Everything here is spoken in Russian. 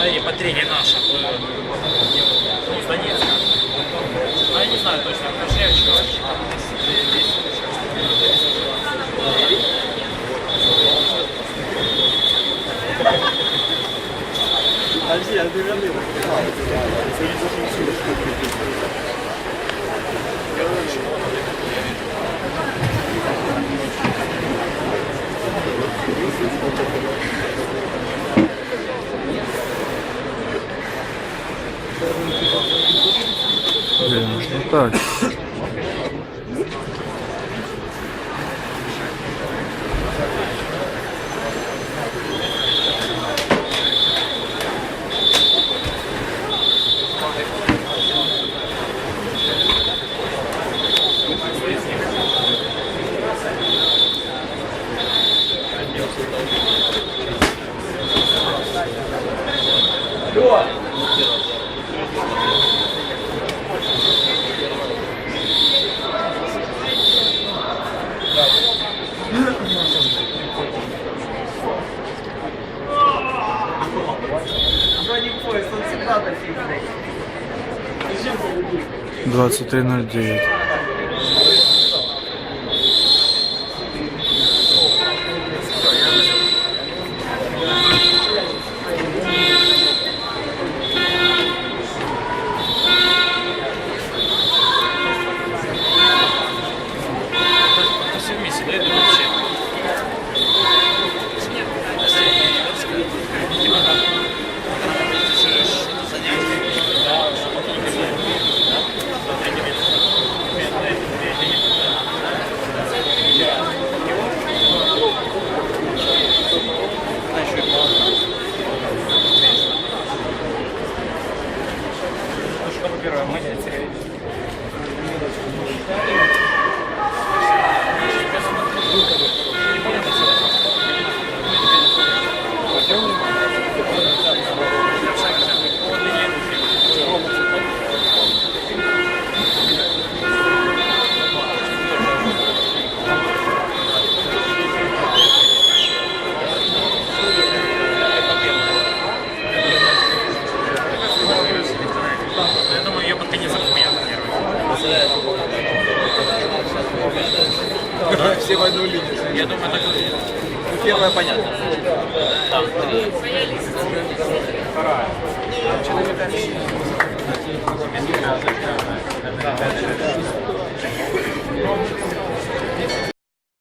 Смотрите, подтрение наше. Ну, с Блин, ну так. 23.09 Я все в одну линию. Я думаю, так и Ну, первое понятно. Там три. Вторая.